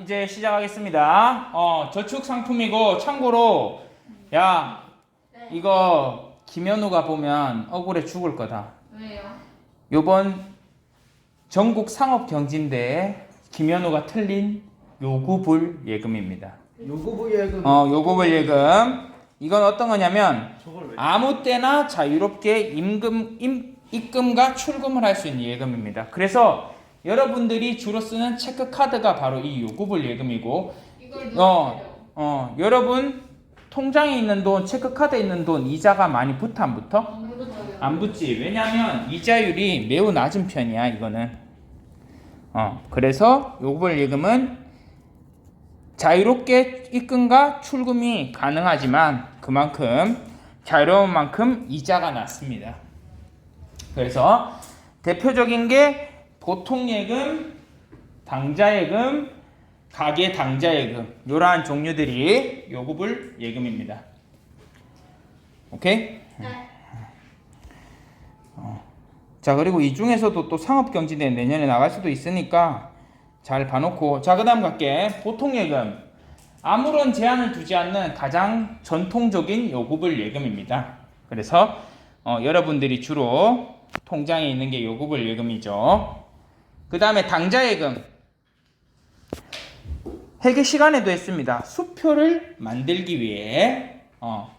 이제 시작하겠습니다. 어, 저축 상품이고 참고로 야 네. 이거 김현우가 보면 억울해 죽을 거다. 왜요? 요번 전국 상업 경진대회 김현우가 틀린 요구불 예금입니다. 요구부 예금 어, 요구불 예금 이건 어떤 거냐면 아무 때나 자유롭게 임금 임, 입금과 출금을 할 수 있는 예금입니다. 그래서 여러분들이 주로 쓰는 체크 카드가 바로 이 요구불 예금이고 어. 어, 여러분 통장에 있는 돈, 체크 카드에 있는 돈 이자가 많이 붙어 안 붙어? 안 붙지. 왜냐면 이자율이 매우 낮은 편이야, 이거는. 어, 그래서 요구불 예금은 자유롭게 입금과 출금이 가능하지만 그만큼 자유로운 만큼 이자가 낮습니다. 그래서 대표적인 게 보통 예금, 당자 예금, 가계 당자 예금 이러한 종류들이 요구불 예금입니다. 오케이? 네. 자 그리고 이 중에서도 또 상업경진대 내년에 나갈 수도 있으니까 잘 봐놓고 자 그다음 갈게 보통 예금 아무런 제한을 두지 않는 가장 전통적인 요구불 예금입니다. 그래서 어, 여러분들이 주로 통장에 있는 게 요구불 예금이죠. 그 다음에 당자 예금 회계 시간에도 했습니다. 수표를 만들기 위해 어,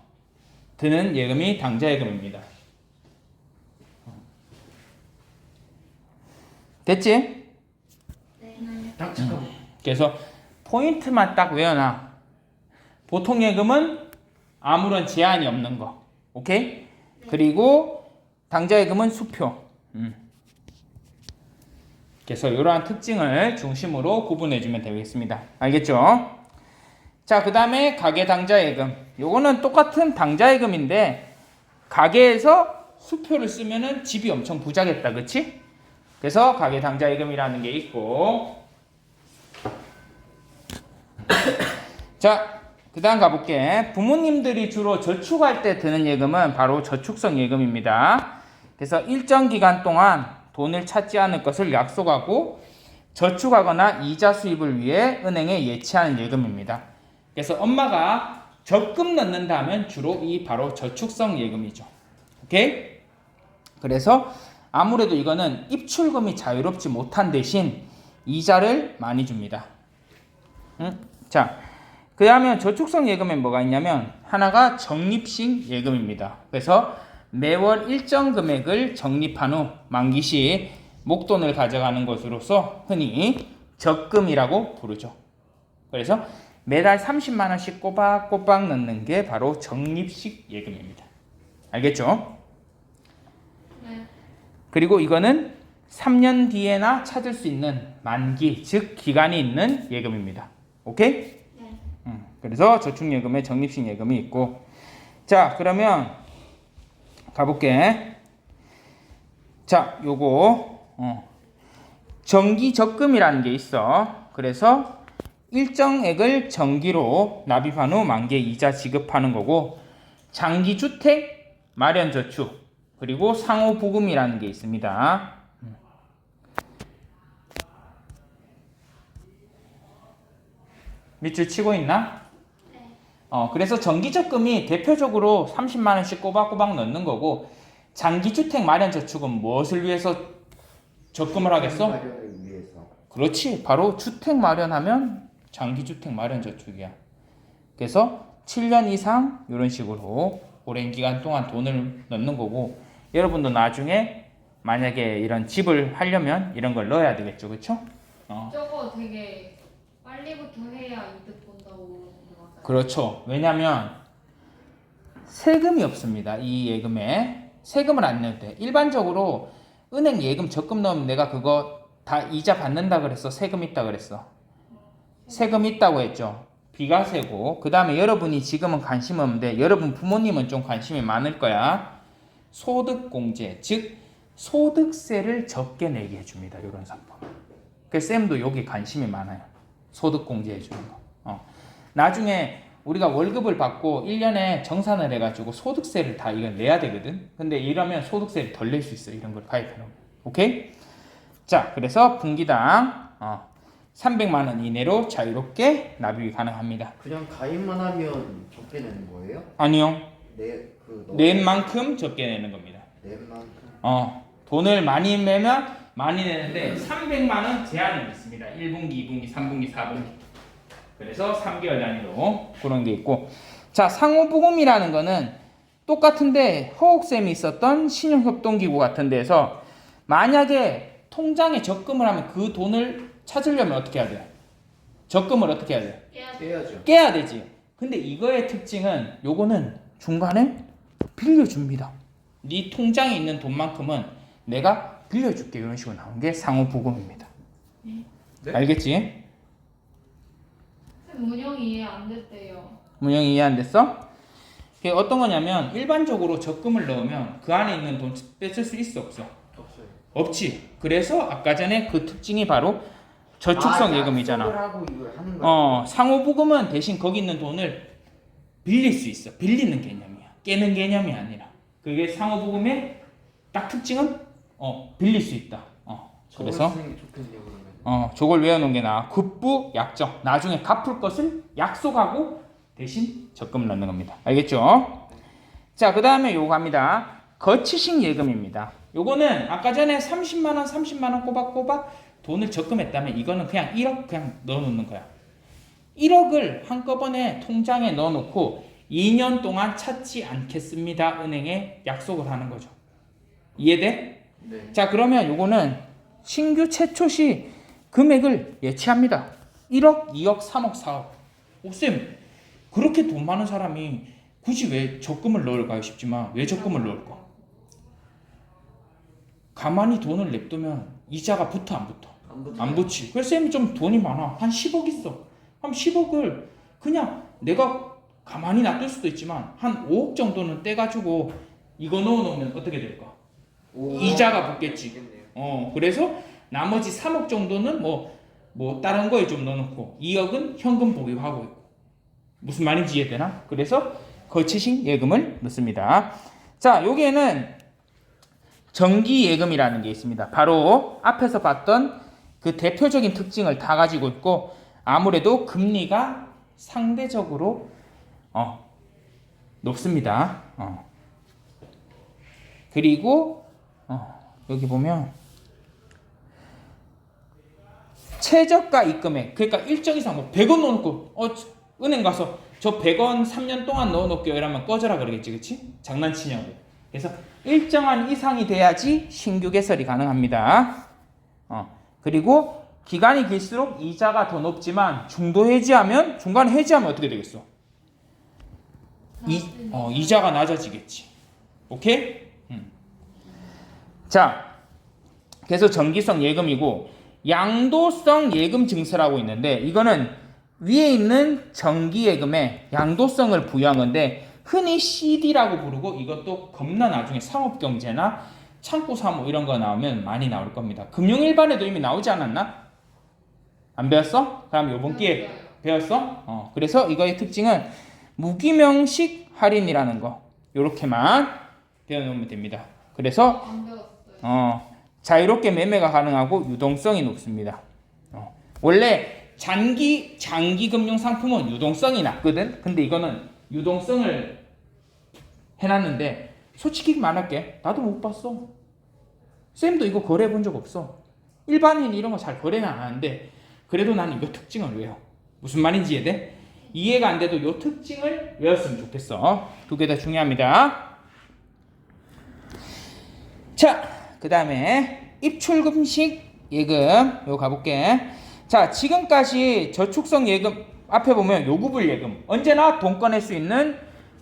드는 예금이 당자 예금입니다. 됐지? 네. 딱 잠깐 그래서 포인트만 딱 외워놔. 보통 예금은 아무런 제한이 없는 거. 오케이? 그리고 당자 예금은 수표. 음. 그래서 이러한 특징을 중심으로 구분해 주면 되겠습니다. 알겠죠? 자, 그 다음에 가계 당자 예금. 요거는 똑같은 당자 예금인데 가게에서 수표를 쓰면은 집이 엄청 부자겠다. 그치? 그래서 가계 당자 예금이라는 게 있고 자, 그 다음 가볼게. 부모님들이 주로 저축할 때 드는 예금은 바로 저축성 예금입니다. 그래서 일정 기간 동안 돈을 찾지 않을 것을 약속하고 저축하거나 이자 수입을 위해 은행에 예치하는 예금입니다. 그래서 엄마가 적금 넣는다 면 주로 이 바로 저축성 예금이죠. 오케이? 그래서 아무래도 이거는 입출금이 자유롭지 못한 대신 이자를 많이 줍니다. 응? 자, 그 다음에 저축성 예금엔 뭐가 있냐면 하나가 적립식 예금입니다. 그래서 매월 일정 금액을 적립한 후 만기 시 목돈을 가져가는 것으로서 흔히 적금이라고 부르죠. 그래서 매달 30만 원씩 꼬박꼬박 넣는 게 바로 적립식 예금입니다. 알겠죠? 네. 그리고 이거는 3년 뒤에나 찾을 수 있는 만기, 즉 기간이 있는 예금입니다. 오케이? 네. 음, 그래서 저축예금에 적립식 예금이 있고 자 그러면 가볼게 자 요거 어, 정기 적금이라는 게 있어 그래서 일정액을 정기로 납입한 후 만기에 이자 지급하는 거고 장기 주택 마련 저축 그리고 상호 부금이라는 게 있습니다 음. 밑줄 치고 있나? 네. 어, 그래서 정기적금이 대표적으로 30만 원씩 꼬박꼬박 넣는 거고 장기주택 마련 저축은 무엇을 위해서 적금을 하겠어? 그렇지. 바로 주택 마련하면 장기주택 마련 저축이야. 그래서 7년 이상 이런 식으로 오랜 기간 동안 돈을 넣는 거고 여러분도 나중에 만약에 이런 집을 하려면 이런 걸 넣어야 되겠죠. 그렇죠? 어. 저거 되게 빨리부터 해야 이득. 그렇죠. 왜냐면 세금이 없습니다. 이 예금에 세금을 안 내도 돼. 일반적으로 은행 예금 적금 넣으면 내가 그거 다 이자 받는다 그랬어. 세금 있다 그랬어. 세금 있다고 했죠. 비과세고 그 다음에 여러분이 지금은 관심 없는데 여러분 부모님은 좀 관심이 많을 거야. 소득공제 즉 소득세를 적게 내게 해줍니다. 이런 상품. 그 쌤도 여기 관심이 많아요. 소득공제 해주는 거. 어. 나중에 우리가 월급을 받고 1년에 정산을 해가지고 소득세를 다 이걸 내야 되거든. 근데 이러면 소득세를 덜 낼 수 있어. 이런 걸 가입해놓으면. 오케이? 자, 그래서 분기당 어, 300만 원 이내로 자유롭게 납입이 가능합니다. 그냥 가입만 하면 적게 내는 거예요? 아니요. 내그 낸 만큼 적게 내는 겁니다. 낸 만큼 어, 돈을 많이 내면 많이 내는데 300만 원 제한이 있습니다. 1분기, 2분기, 3분기, 4분기. 그래서 3개월 단위로 그런 게 있고 자, 상호부금이라는 거는 똑같은데 허옥쌤이 있었던 신용협동기구 같은 데서 만약에 통장에 적금을 하면 그 돈을 찾으려면 어떻게 해야 돼요? 적금을 어떻게 해야 돼요? 깨야 깨야죠. 깨야 되지. 근데 이거의 특징은 요거는 중간에 빌려줍니다. 네 통장에 있는 돈만큼은 내가 빌려줄게 이런 식으로 나온 게 상호부금입니다. 네? 알겠지? 문영이 이해 안 됐대요. 문영이 이해 안 됐어? 그게 어떤 거냐면 일반적으로 적금을 넣으면 그 안에 있는 돈 뺏을 수 있어 없어? 없어요. 없지. 그래서 아까 전에 그 특징이 바로 저축성 아, 예금이잖아. 하고 이걸 하는 거예요. 어, 상호부금은 대신 거기 있는 돈을 빌릴 수 있어. 빌리는 개념이야. 깨는 개념이 아니라. 그게 상호부금의 딱 특징은 어, 빌릴 수 있다. 어, 저걸 그래서 쓰는 게 좋겠네요. 어, 저걸 외워놓은 게 나아. 급부 약정. 나중에 갚을 것을 약속하고 대신 적금을 넣는 겁니다. 알겠죠? 자, 그 다음에 요거 갑니다. 거치식 예금입니다. 요거는 아까 전에 30만원, 30만원 꼬박꼬박 돈을 적금했다면 이거는 그냥 1억 그냥 넣어놓는 거야. 1억을 한꺼번에 통장에 넣어놓고 2년 동안 찾지 않겠습니다. 은행에 약속을 하는 거죠. 이해돼? 네. 자 그러면 요거는 신규 최초 시 금액을 예치합니다. 1억, 2억, 3억, 4억. 옥쌤 그렇게 돈 많은 사람이 굳이 왜 적금을 넣을까요 싶지만 왜 적금을 넣을까? 가만히 돈을 냅두면 이자가 붙어 안 붙어? 안 붙어요. 안 붙지. 그래서 쌤이 좀 돈이 많아. 한 10억 있어. 한 10억을 그냥 내가 가만히 놔둘 수도 있지만 한 5억 정도는 떼가지고 이거 넣어놓으면 어떻게 될까? 오. 이자가 붙겠지. 어, 그래서 나머지 3억 정도는 뭐, 뭐, 다른 거에 좀 넣어놓고, 2억은 현금 보유하고 있고. 무슨 말인지 이해되나? 그래서 거치식 예금을 넣습니다. 자, 여기에는 정기 예금이라는 게 있습니다. 바로 앞에서 봤던 그 대표적인 특징을 다 가지고 있고, 아무래도 금리가 상대적으로, 어, 높습니다. 어. 그리고, 어, 여기 보면, 최저가 입금액 그러니까 일정 이상 뭐 100원 넣어놓고 어 은행 가서 저 100원 3년 동안 넣어놓을게요 이러면 꺼져라 그러겠지 그치? 장난치냐고 그래서 일정한 이상이 돼야지 신규 개설이 가능합니다 어 그리고 기간이 길수록 이자가 더 높지만 중도 해지하면 중간에 해지하면 어떻게 되겠어? 이, 어, 이자가 낮아지겠지 오케이? 음. 자 그래서 정기성 예금이고 양도성 예금 증서라고 있는데 이거는 위에 있는 정기 예금에 양도성을 부여한 건데 흔히 CD라고 부르고 이것도 겁나 나중에 상업 경제나 창고 사무 이런 거 나오면 많이 나올 겁니다. 금융 일반에도 이미 나오지 않았나? 안 배웠어? 그럼 요번 기회에 배웠어? 어. 그래서 이거의 특징은 무기명식 할인이라는 거 요렇게만 배워놓으면 됩니다. 그래서. 어, 자유롭게 매매가 가능하고 유동성이 높습니다. 어, 원래 장기 장기 금융 상품은 유동성이 낮거든. 근데 이거는 유동성을 해놨는데 솔직히 말할게, 나도 못 봤어. 쌤도 이거 거래해 본 적 없어. 일반인 이런 거 잘 거래는 안 하는데 그래도 나는 이거 특징을 외워. 무슨 말인지 이해돼? 이해가 안 돼도 이 특징을 외웠으면 좋겠어. 두 개 다 중요합니다. 자, 그 다음에 입출금식 예금 요거 가볼게. 자, 지금까지 저축성 예금 앞에 보면 요구불 예금 언제나 돈 꺼낼 수 있는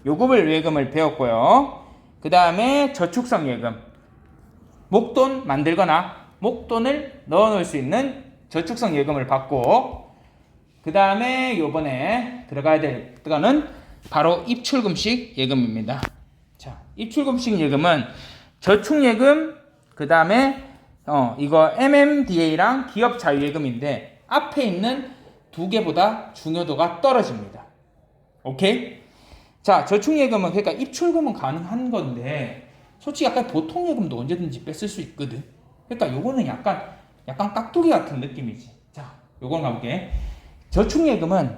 요구불 예금을 배웠고요. 그 다음에 저축성 예금 목돈 만들거나 목돈을 넣어 놓을 수 있는 저축성 예금을 받고 그 다음에 요번에 들어가야 될 거는 바로 입출금식 예금입니다. 자, 입출금식 예금은 저축예금 그 다음에 어 이거 MMDA랑 기업 자유예금인데 앞에 있는 두 개보다 중요도가 떨어집니다. 오케이? 자 저축예금은 그러니까 입출금은 가능한 건데 솔직히 약간 보통 예금도 언제든지 뺏을 수 있거든. 그러니까 요거는 약간 약간 깍두기 같은 느낌이지. 자 요건 가볼게. 저축예금은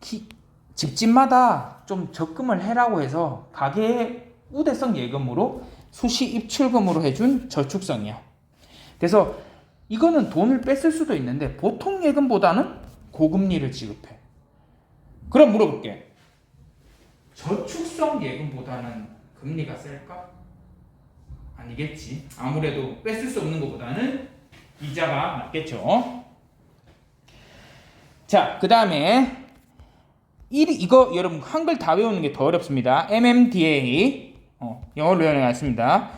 기- 집집마다 좀 적금을 해라고 해서 가계의 우대성 예금으로 수시 입출금으로 해준 저축성이야. 그래서 이거는 돈을 뺐을 수도 있는데 보통 예금보다는 고금리를 지급해. 그럼 물어볼게. 저축성 예금보다는 금리가 셀까? 아니겠지. 아무래도 뺐을 수 없는 것보다는 이자가 낮겠죠. 자, 그 다음에 이거 여러분 한글 다 외우는 게 더 어렵습니다. MMDA 어, 영어로 표현해놨습니다.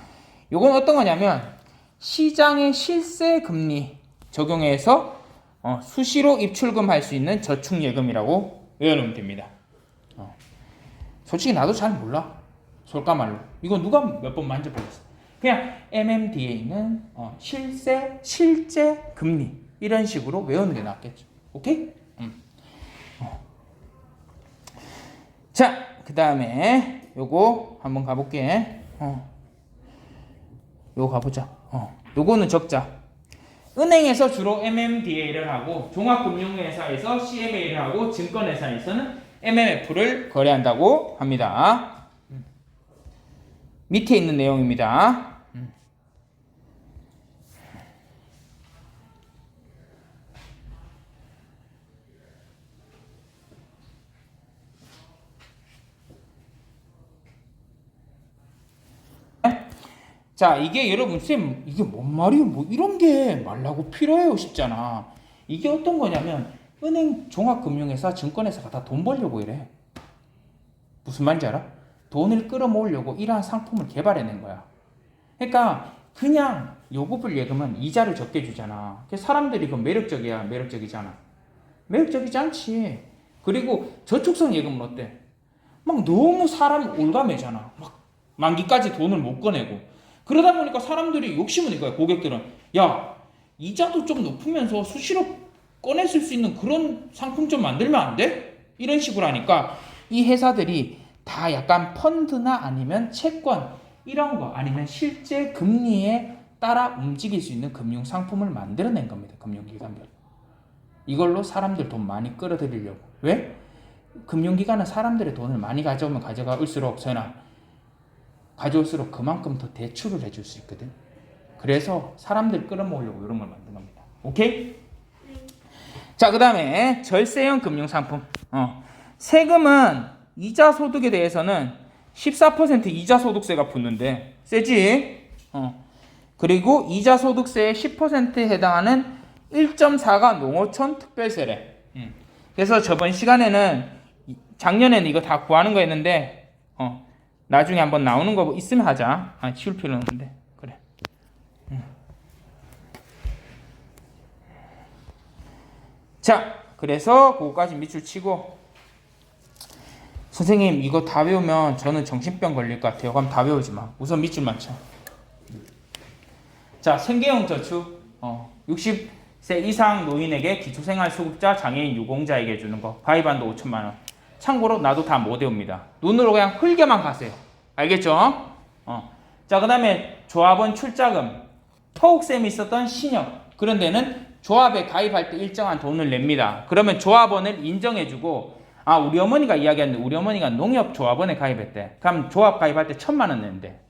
요건 어떤 거냐면 시장의 실세 금리 적용해서 어, 수시로 입출금 할 수 있는 저축 예금이라고 외워놓으면 됩니다. 어. 솔직히 나도 잘 몰라. 솔까 말로. 이거 누가 몇 번 만져보겠어. 그냥 MMDA는 어, 실세, 실제 금리 이런 식으로 외우는 게 낫겠죠. 오케이? 음. 어. 자, 그 다음에 요거 한번 가볼게. 어. 요거 가보자. 어. 요거는 적자. 은행에서 주로 MMDA를 하고 종합금융회사에서 CMA를 하고 증권회사에서는 MMF를 거래한다고 합니다. 음. 밑에 있는 내용입니다. 음. 자, 이게 여러분 쌤 이게 뭔 말이에요? 뭐 이런 게 말라고 필요해요 싶잖아. 이게 어떤 거냐면 은행, 종합금융회사, 증권회사가 다 돈 벌려고 이래. 무슨 말인지 알아? 돈을 끌어모으려고 이러한 상품을 개발해낸 거야. 그러니까 그냥 요구불 예금은 이자를 적게 주잖아. 사람들이 그 매력적이야, 매력적이잖아. 매력적이지 않지. 그리고 저축성 예금은 어때? 막 너무 사람 올가매잖아. 막 만기까지 돈을 못 꺼내고. 그러다 보니까 사람들이 욕심은 이거야. 고객들은 야 이자도 좀 높으면서 수시로 꺼냈을 수 있는 그런 상품 좀 만들면 안 돼? 이런 식으로 하니까 이 회사들이 다 약간 펀드나 아니면 채권 이런 거 아니면 실제 금리에 따라 움직일 수 있는 금융 상품을 만들어낸 겁니다. 금융기관별. 이걸로 사람들 돈 많이 끌어들이려고. 왜? 금융기관은 사람들의 돈을 많이 가져오면 가져갈수록 전화 가져올수록 그만큼 더 대출을 해줄 수 있거든. 그래서 사람들 끌어모으려고 이런 걸 만든 겁니다. 오케이? 자, 그 다음에 절세형 금융상품. 어. 세금은 이자 소득에 대해서는 14% 이자 소득세가 붙는데, 세지? 어. 그리고 이자 소득세의 10%에 해당하는 1.4가 농어촌 특별세래. 음. 그래서 저번 시간에는 이- 작년에는 이거 다 구하는 거였는데, 어. 나중에 한번 나오는 거 있으면 하자. 아, 치울 필요는 없는데. 그래. 음. 자, 그래서 그거까지 밑줄 치고 선생님 이거 다 외우면 저는 정신병 걸릴 것 같아요. 그럼 다 외우지 마. 우선 밑줄만 쳐. 자, 생계형 저축. 어, 60세 이상 노인에게 기초생활수급자, 장애인, 유공자에게 주는 거. 가입한도 5천만 원. 참고로 나도 다 못 외웁니다. 눈으로 그냥 흘겨만 가세요. 알겠죠? 어. 자, 그 다음에 조합원 출자금. 토옥쌤이 있었던 신협. 그런 데는 조합에 가입할 때 일정한 돈을 냅니다. 그러면 조합원을 인정해주고, 아, 우리 어머니가 이야기했는데, 우리 어머니가 농협 조합원에 가입했대. 그럼 조합 가입할 때 천만 원 내는데,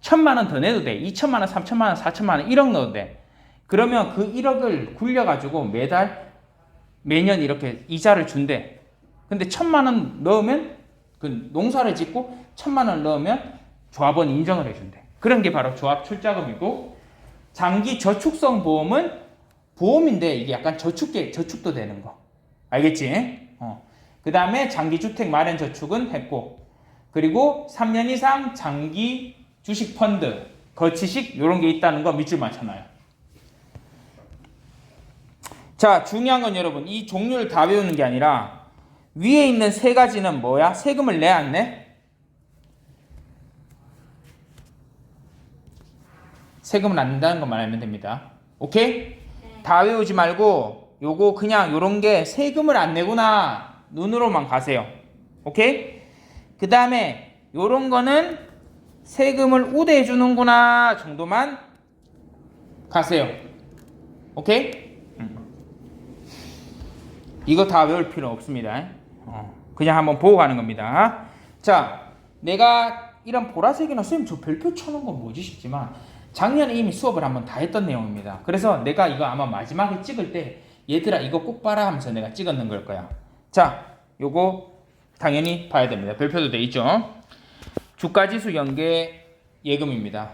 천만 원 더 내도 돼. 이천만 원, 삼천만 원, 사천만 원, 1억 넣어도 돼. 그러면 그 1억을 굴려가지고 매달, 매년 이렇게 이자를 준대. 근데 천만 원 넣으면 그 농사를 짓고 천만 원 넣으면 조합원 인정을 해준대. 그런 게 바로 조합 출자금이고 장기 저축성 보험은 보험인데 이게 약간 저축계 저축도 되는 거. 알겠지? 어. 그 다음에 장기 주택 마련 저축은 했고 그리고 3년 이상 장기 주식 펀드 거치식 이런 게 있다는 거 밑줄 맞춰놔요. 자 중요한 건 여러분 이 종류를 다 외우는 게 아니라 위에 있는 세 가지는 뭐야? 세금을 내 안 내? 세금을 안 낸다는 것만 알면 됩니다. 오케이? 다 외우지 말고 요거 그냥 요런 게 세금을 안 내구나 눈으로만 가세요. 오케이? 그 다음에 요런 거는 세금을 우대해 주는구나 정도만 가세요. 오케이? 음. 이거 다 외울 필요 없습니다. 어, 그냥 한번 보고 가는 겁니다. 자, 내가 이런 보라색이나 선생님 저 별표 쳐놓은 건 뭐지 싶지만 작년에 이미 수업을 한번 다 했던 내용입니다. 그래서 내가 이거 아마 마지막에 찍을 때 얘들아 이거 꼭 봐라 하면서 내가 찍었는 걸 거야. 자, 요거 당연히 봐야 됩니다. 별표도 돼 있죠. 주가지수 연계 예금입니다.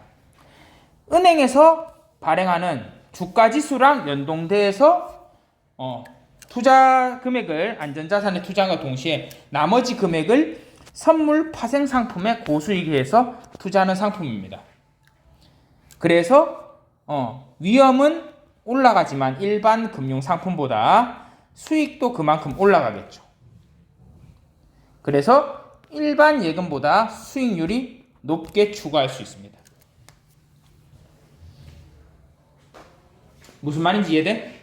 은행에서 발행하는 주가지수랑 연동돼서 어, 투자 금액을 안전자산에 투자한과 동시에 나머지 금액을 선물 파생 상품에 고수익에 해서 투자하는 상품입니다. 그래서 어, 위험은 올라가지만 일반 금융 상품보다 수익도 그만큼 올라가겠죠. 그래서 일반 예금보다 수익률이 높게 추가할 수 있습니다. 무슨 말인지 이해돼?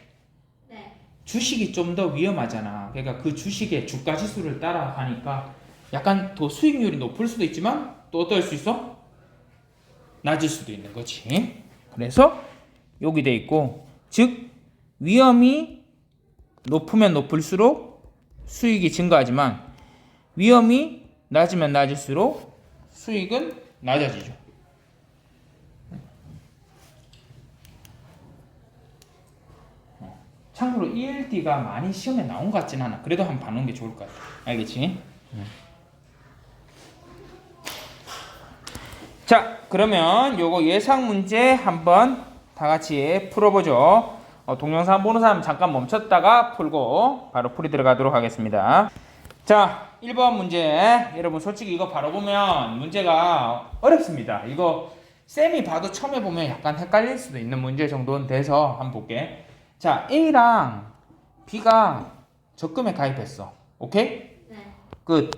네. 주식이 좀 더 위험하잖아. 그러니까 그 주식의 주가 지수를 따라 가니까 약간 더 수익률이 높을 수도 있지만 또 어떨 수 있어? 낮을 수도 있는 거지. 그래서 여기 돼 있고 즉 위험이 높으면 높을수록 수익이 증가하지만 위험이 낮으면 낮을수록 수익은 낮아지죠. 참고로 ELD가 많이 시험에 나온 것 같진 않아. 그래도 한번 봐놓은 게 좋을 것 같아. 알겠지? 자, 그러면 요거 예상 문제 한번 다 같이 풀어보죠. 어, 동영상 보는 사람 잠깐 멈췄다가 풀고 바로 풀이 들어가도록 하겠습니다. 자, 1번 문제. 여러분 솔직히 이거 바로 보면 문제가 어렵습니다. 이거 쌤이 봐도 처음에 보면 약간 헷갈릴 수도 있는 문제 정도는 돼서 한번 볼게. 자, A랑 B가 적금에 가입했어. 오케이? 네. 끝.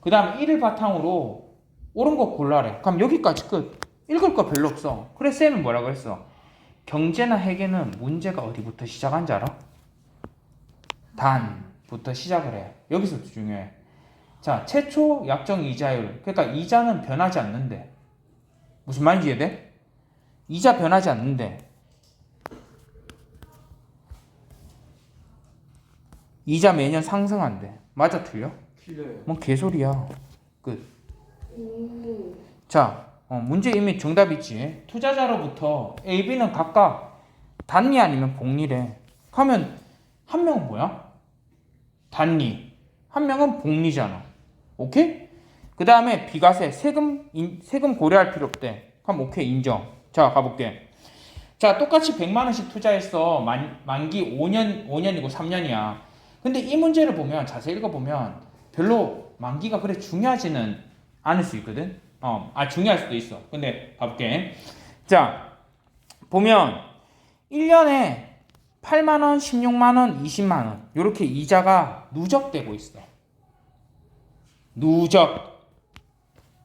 그 다음 1을 바탕으로 옳은 거 골라래. 그럼 여기까지 끝. 읽을 거 별로 없어. 그래, 쌤은 뭐라 그랬어? 경제나 회계는 문제가 어디부터 시작한지 알아? 단부터 시작을 해. 여기서 중요해. 자, 최초 약정 이자율. 그러니까 이자는 변하지 않는데. 무슨 말인지 이해돼? 이자 변하지 않는데. 이자 매년 상승한대. 맞아 틀려? 틀려요. 뭔 개소리야. 끝. 오. 자, 어, 문제 이미 정답 있지. 투자자로부터 A, B는 각각 단리 아니면 복리래. 하면 한 명은 뭐야? 단리. 한 명은 복리잖아. 오케이? 그 다음에 비과세 세금 인- 세금 고려할 필요 없대. 그럼 오케이 인정. 자 가볼게. 자 똑같이 100만 원씩 투자했어. 만, 만기 5년 5년이고 3년이야. 근데 이 문제를 보면 자세히 읽어보면 별로 만기가 그래 중요하지는 않을 수 있거든. 어, 아 중요할 수도 있어. 근데 봐볼게. 자 보면 1년에 8만 원, 16만 원, 20만 원 이렇게 이자가 누적되고 있어. 누적.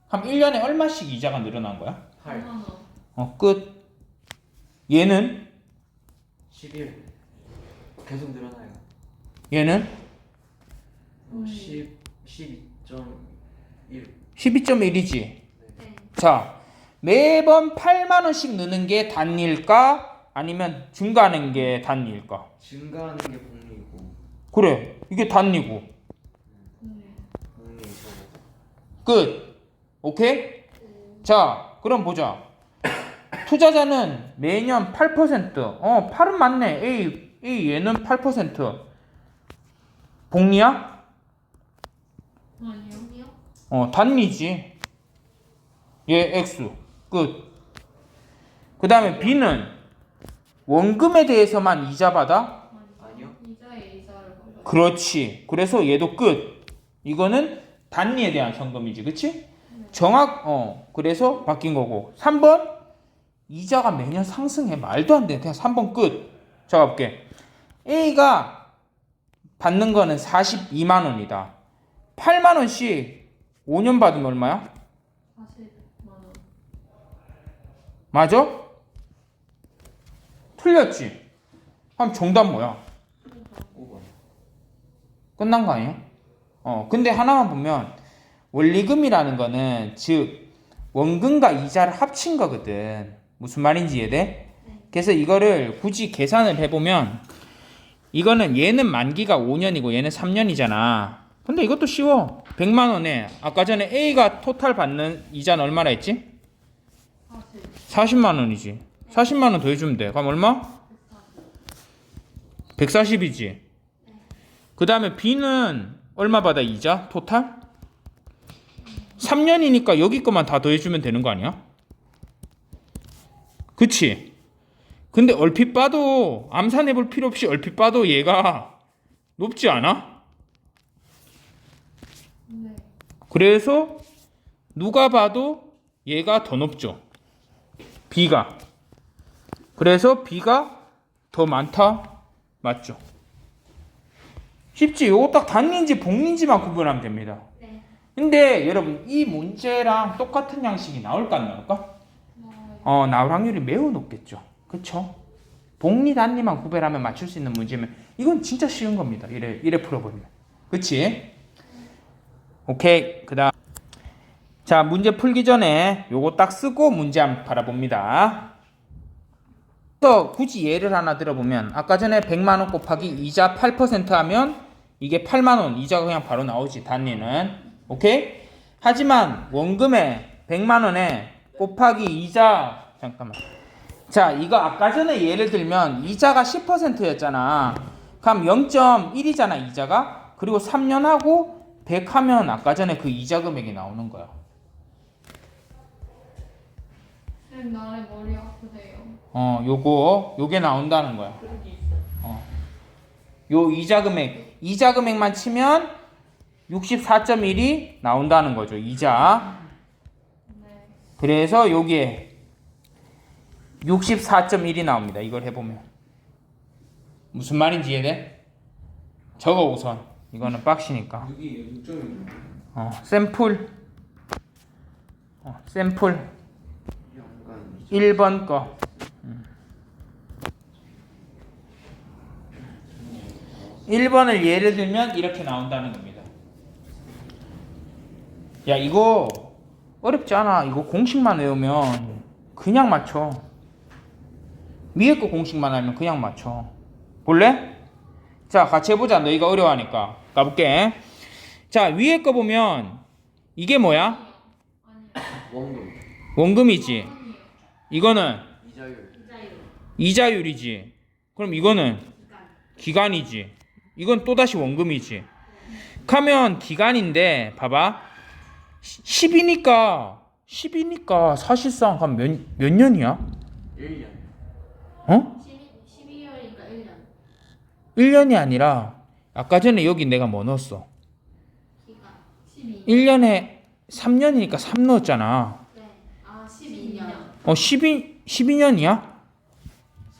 그럼 1년에 얼마씩 이자가 늘어난 거야? 8, 8만 원. 어, 끝. 얘는 11. 계속 늘어나요. 얘는 음. 10, 12.1. 12.1이지. 네. 자, 매번 8만 원씩 느는 게 단일까? 아니면 증가하는 게 단일까? 증가하는 게 복리고 그래. 이게 단리고. 네. 복리 저거. 끝. 오케이? 자, 그럼 보자. 투자자는 매년 8%. 어, 8은 맞네. A, A 얘는 8%. 복리야? 아니요. 어, 단리지. 얘 X. 끝. 그 다음에 B는 원금에 대해서만 이자 받아? 아니요. 이자에 이자를 걸려. 그렇지. 그래서 얘도 끝. 이거는 단리에 대한 현금이지. 그치? 정확, 어, 그래서 바뀐 거고. 3번, 이자가 매년 상승해. 말도 안 돼. 그냥 3번 끝. 자, 가볼게. A가 받는 거는 42만 원이다. 8만 원씩 5년 받으면 얼마야? 40만 원. 맞아? 틀렸지? 그럼 정답 뭐야? 5번. 끝난 거 아니야? 어, 근데 하나만 보면 원리금이라는 거는 즉 원금과 이자를 합친 거거든. 무슨 말인지 이해돼? 네. 그래서 이거를 굳이 계산을 해보면 이거는 얘는 만기가 5년이고 얘는 3년이잖아. 근데 이것도 쉬워. 100만 원에 아까 전에 A가 토탈 받는 이자는 얼마나 했지? 사실 40 만 원이지. 40만 원 더 해주면 돼. 그럼 얼마? 140이지. 그 다음에 B는 얼마 받아 이자? 토탈? 3년이니까 여기 것만 다 더해주면 되는 거 아니야? 그치? 근데 얼핏 봐도 암산해 볼 필요 없이 얼핏 봐도 얘가 높지 않아? 네. 그래서 누가 봐도 얘가 더 높죠. B가. 그래서 B가 더 많다. 맞죠? 쉽지. 요거 딱 단위인지 복리인지만 구분하면 됩니다. 네. 근데 여러분 이 문제랑 똑같은 양식이 나올까 안 나올까? 뭐 어, 나올 확률이 매우 높겠죠. 그쵸? 복리 단위만 구별하면 맞출 수 있는 문제면 이건 진짜 쉬운 겁니다. 이래 이래 풀어보면. 그치? 오케이. 그 다음 자 문제 풀기 전에 요거 딱 쓰고 문제 한번 바라봅니다. 또 굳이 예를 하나 들어보면 아까 전에 100만 원 곱하기 이자 8% 하면 이게 8만 원 이자가 그냥 바로 나오지 단위는 오케이? 하지만 원금에 100만 원에 곱하기 이자 잠깐만 자 이거 아까 전에 예를 들면 이자가 10%였잖아 그럼 0.1이잖아 이자가 그리고 3년 하고 100 하면 아까 전에 그 이자 금액이 나오는 거야 쌤 나래 머리 아프대요. 어, 요거 요게 나온다는 거야. 어. 요 이자 금액, 이자 금액만 치면 64.1이 나온다는 거죠. 이자. 네. 그래서 요게 64.1이 나옵니다. 이걸 해 보면. 무슨 말인지 이해돼? 적어 우선. 이거는 빡시니까. 6이 6점이 어, 샘플. 어, 샘플 연간 1번 거. 음. 1번을 예를 들면 이렇게 나온다는 겁니다. 야, 이거 어렵지 않아. 이거 공식만 외우면 그냥 맞춰. 위에 거 공식만 알면 그냥 맞춰. 볼래? 자, 같이 해보자. 너희가 어려워하니까. 가볼게. 자, 위에 거 보면 이게 뭐야? 원금 원금이지. 이거는 이자율. 이자율이지. 그럼 이거는 기간이지. 이건 또다시 원금이지. 하면 기간인데 봐봐. 10이니까 10이니까 사실상 한 몇 몇 년이야? 1년 어? 12월이니까 1년. 1년이 아니라 아까 전에 여기 내가 뭐 넣었어? 기간 12. 1년에 3년이니까 3 넣었잖아. 네. 아 12년. 어 12 12년이야?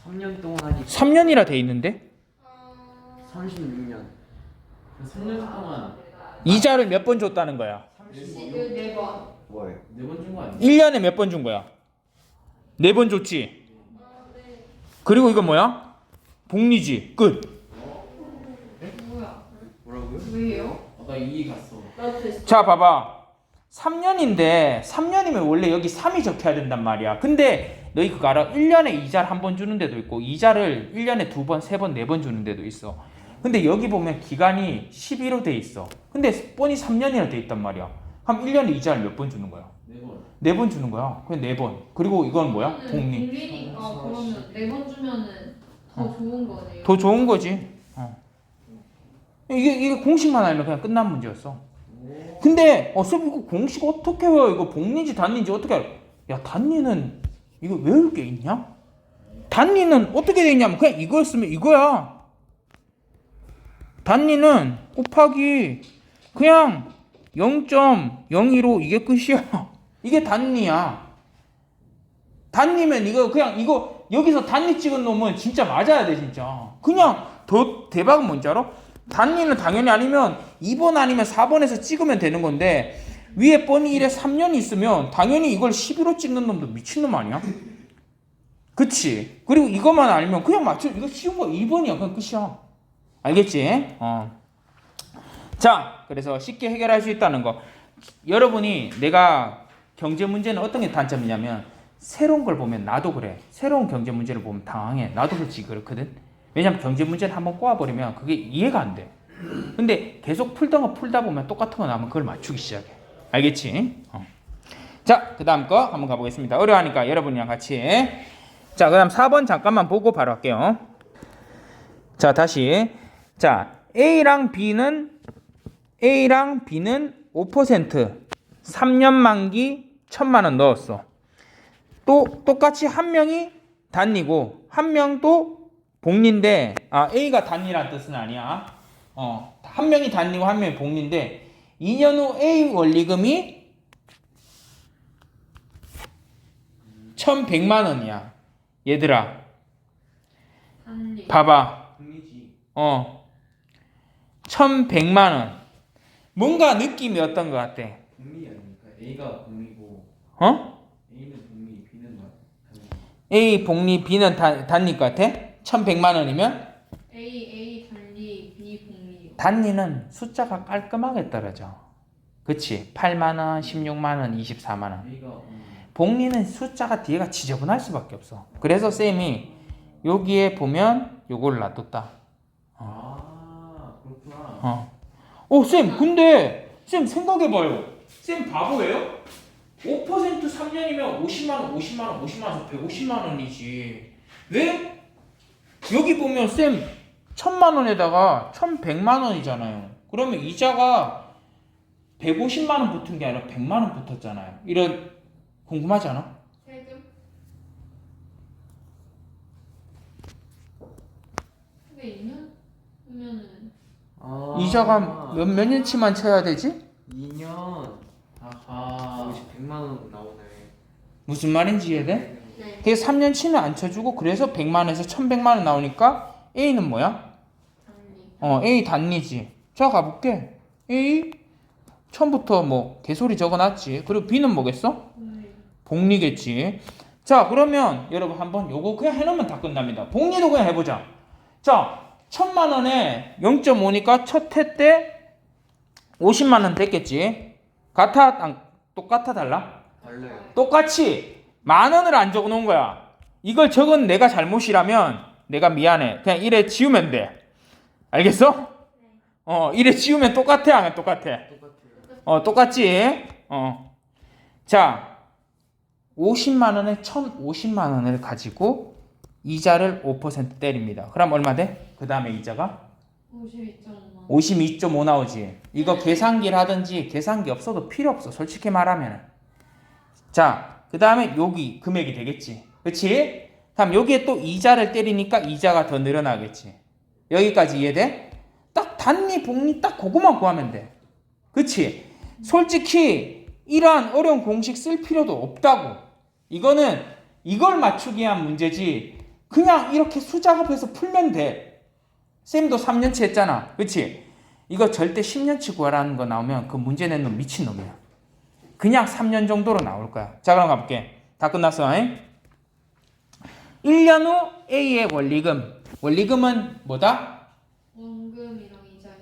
3년 동안이 3년이라 돼 있는데 36년 3년 동안 이자를 몇 번 줬다는 거야? 14번. 뭐예요? 네번 준 거 아니야? 1년에 몇 번 준 거야? 네 번 줬지. 그리고 이건 뭐야? 복리지. 끝. 뭐야? 뭐라고요? 왜요? 아까 2 갔어. 나도 됐어. 자, 봐봐. 3년인데 3년이면 원래 여기 3이 적혀야 된단 말이야. 근데 너희 그거 알아? 1년에 이자를 한 번 주는 데도 있고 이자를 1년에 두 번, 세 번, 네 번 주는 데도 있어. 근데 여기 보면 기간이 12로 돼 있어. 근데 뻔히 3년이나 돼 있단 말이야. 그럼 1년에 이자를 몇 번 주는 거야? 4번. 네번 주는 거야. 그냥 네 번. 그리고 이건 뭐야? 복리. 복리니까 그러면 네 번 주면은 더 좋은 거네요. 더 좋은 거지. 어. 이게 이게 공식만 알면 그냥 끝난 문제였어. 근데 어, 쌤 이거 공식 어떻게 외워? 이거 복리인지 단위인지 어떻게 알아? 야 단위는 이거 외울 게 있냐? 단위는 어떻게 돼 있냐면 그냥 이거였으면 이거야. 단위는 곱하기 그냥 0.02로 이게 끝이야. 이게 단위야. 단위면 이거 그냥 이거 여기서 단위 찍은 놈은 진짜 맞아야 돼 진짜. 그냥 더 대박은 뭔지 알아? 단위는 당연히 아니면 2번 아니면 4번에서 찍으면 되는 건데 위에 뻔히 1에 3년이 있으면 당연히 이걸 11로 찍는 놈도 미친놈 아니야? 그치? 그리고 이것만 알면 그냥 맞춰. 이거 쉬운 거 2번이야. 그냥 끝이야. 알겠지? 어. 자, 그래서 쉽게 해결할 수 있다는 거. 여러분이 내가 경제 문제는 어떤 게 단점이냐면 새로운 걸 보면 나도 그래. 새로운 경제 문제를 보면 당황해. 나도 솔직히 그렇거든. 왜냐면 경제 문제는 한번 꼬아버리면 그게 이해가 안 돼. 근데 계속 풀던 거 풀다 보면 똑같은 거 나오면 그걸 맞추기 시작해. 알겠지? 어. 자, 그 다음 거 한번 가보겠습니다. 어려우니까 여러분이랑 같이. 자, 그 다음 4번 잠깐만 보고 바로 할게요. 자, 다시. 자, A랑 B는, A랑 B는 5% 3년 만기 1000만원 넣었어. 또 똑같이 한 명이 단니고 한 명도 복리인데 아 A가 단니란 뜻은 아니야. 어, 한 명이 단니고 한 명이 복리인데 2년 후 A 원리금이 1,100만 원이야. 얘들아. 봐봐. 어, 1,100만 원. 뭔가 느낌이 어떤 것 같아? A가 공리고 어? A는 공리, B는 뭐? A 복리, B는 단, 단리 것 같아? 1,100만 원이면 A A 단리 B 복리. 단리는 숫자가 깔끔하게 떨어져. 그치? 8만 원, 16만 원, 24만 원. A가 음, 복리는 숫자가 뒤에가 지저분할 수밖에 없어. 그래서 쌤이 여기에 보면 요걸 놔뒀다. 아 그렇구나. 어. 오, 쌤, 근데 쌤 생각해봐요. 쌤 바보예요? 5% 3년이면 50만 원, 50만 원, 50만 원, 150만 원이지. 왜? 여기 보면 쌤 1000만 원에다가 1100만 원이잖아요. 그러면 이자가 150만 원 붙은 게 아니라 100만 원 붙었잖아요. 이런 궁금하지 않아? 세금. 근데 2년이면은 아, 이자가 몇, 몇 년치만 쳐야 되지? 2년. 아하. 여기서 100만 원 나오네. 무슨 말인지 이해돼? 네. 그래서 3년 치는 안 쳐주고 그래서 100만 원에서 1100만 원 나오니까 A는 뭐야? 단리. 어 A 단리지 자 가볼게 A 처음부터 뭐 개소리 적어놨지 그리고 B는 뭐겠어? 복리. 복리겠지 자 그러면 여러분 한번 요거 그냥 해놓으면 다 끝납니다 복리도 그냥 해보자 자 천만 원에 0.5니까 첫 해 때 50만 원 됐겠지 같아? 안, 똑같아 달라? 달라요. 똑같이 만 원을 안 적어 놓은 거야. 이걸 적은 내가 잘못이라면 내가 미안해. 그냥 이래 지우면 돼. 알겠어? 어, 이래 지우면 똑같아, 안 해? 똑같아. 어, 똑같지? 어. 자, 50만 원에 1,050만 원을 가지고 이자를 5% 때립니다. 그럼 얼마 돼? 그 다음에 이자가 52.5만. 52.5 나오지. 이거 계산기를 하든지 계산기 없어도 필요 없어. 솔직히 말하면. 자, 그 다음에 여기 금액이 되겠지. 그치? 그럼 여기에 또 이자를 때리니까 이자가 더 늘어나겠지. 여기까지 이해돼? 딱 단리, 복리 딱 그거만 구하면 돼. 그치? 솔직히 이러한 어려운 공식 쓸 필요도 없다고. 이거는 이걸 맞추기 위한 문제지. 그냥 이렇게 수작업해서 풀면 돼. 쌤도 3년치 했잖아. 그치? 이거 절대 10년치 구하라는 거 나오면 그 문제 낸 놈 미친놈이야. 그냥 3년 정도로 나올 거야. 자, 그럼 가볼게. 다 끝났어. 잉? 1년 후 A의 원리금. 원리금은 뭐다? 원금이랑 이자요.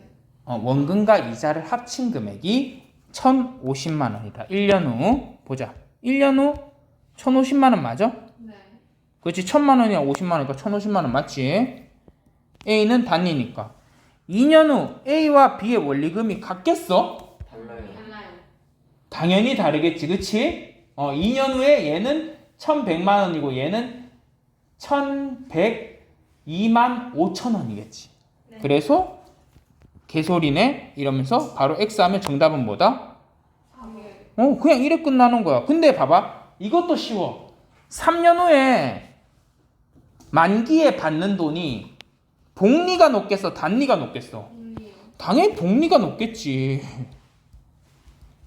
어, 원금과 이자를 합친 금액이 1,050만 원이다. 1년 후. 보자. 1년 후 1,050만 원 맞아? 네. 그렇지. 1,000만 원이야 50만 원이니까 1,050만 원 맞지? A는 단위니까. 2년 후 A와 B의 원리금이 같겠어? 달라요. 당연히 다르겠지, 그치? 어, 2년 후에 얘는 1,100만 원이고 얘는 1,102만 5천 원이겠지. 네. 그래서 개소리네 이러면서 바로 X 하면 정답은 뭐다? 3일. 어, 그냥 이래 끝나는 거야. 근데 봐봐. 이것도 쉬워. 3년 후에 만기에 받는 돈이 복리가 높겠어, 단리가 높겠어? 당연히 복리가 높겠지.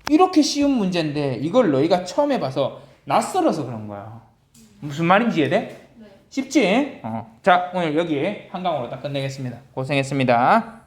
이렇게 쉬운 문제인데 이걸 너희가 처음 해봐서 낯설어서 그런 거야. 무슨 말인지 이해돼? 네. 쉽지? 어. 자 오늘 여기 한강으로 딱 끝내겠습니다. 고생했습니다.